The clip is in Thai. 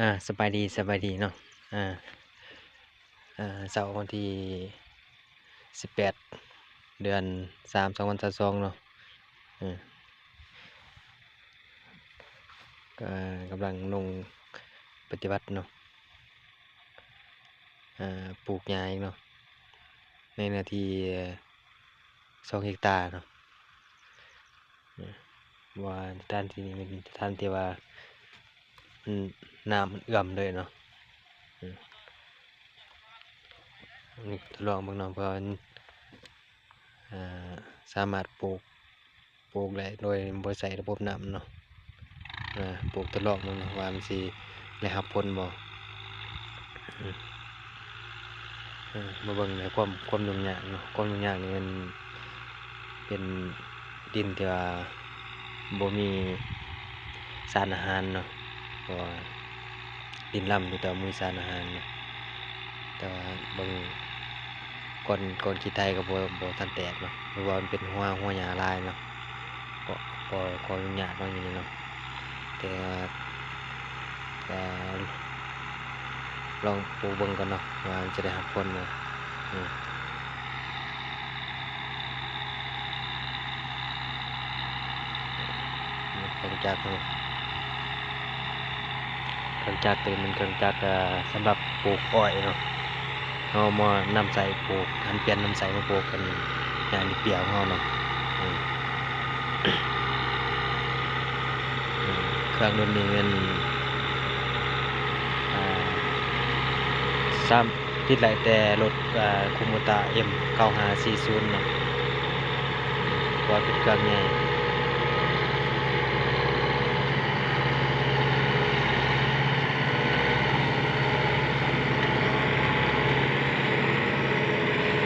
อ่าสบายดีสบายดีเนาะอ่าอ่าเสาร์วันที่สิบแปดเดือนสามสองพันสิบสองเนาะอืมก็กำลังลงปฏิบัติเนาะอ่าปลูกหญ้าอีกเนาะในนื้อที่สองเฮกตาร์เนาะว่าด้านที่นี้เป็นด้านที่ว่า น้ำมันเอื้อมเลยเนาะนี่ทดลองบิ่งเนาะเพราะว่ามันสามารถปลูกปลูกได้โดยบ่ใช้ระบบน้ำเนาะอ่าปลูกทดลองเบิ่งเนาะว่ามันสิได้รับผลบ่อืมาเบิ่งในความความยุ่งยากเนาะความยุ่งยากนี่มันเป็นดินที่ว่าบ่มีสารอาหารเนาะ ราะว่าดินร่ำอยู่แต่ว่าบ่มีสารอาหารนะแต่ว่าบิ่งก้อนก้อนขี้ไตก็บ่บ่ทันแตกเนาะเพราะว่ามันเป็นหัวหัวหญ้าลายเนาะก็ก็ก็ยุ่งยากเนาะอย่างนี้เนาะแต่ว่าก็ลองปูเบิ่งก่อนเนาะว่าจะได้รับผลบ่อืมนี่เครื่องจักเนาะ เครื่องจักรตัวนี้มันเครื่องจักรอ่าสำหรับปลูกอ้อยเนาะเอามานำใส่ปลูกหันเปลี่ยนนำใส่มาปลูกกันอย่างนี้เปียวของเราเนาะเครื่องรุ่นนี้เป็นซ้ำติดไหลแต่รถอ่าคุโมตะ M 9540เนาะเพราะว่าเป็นเครื่องใหญ่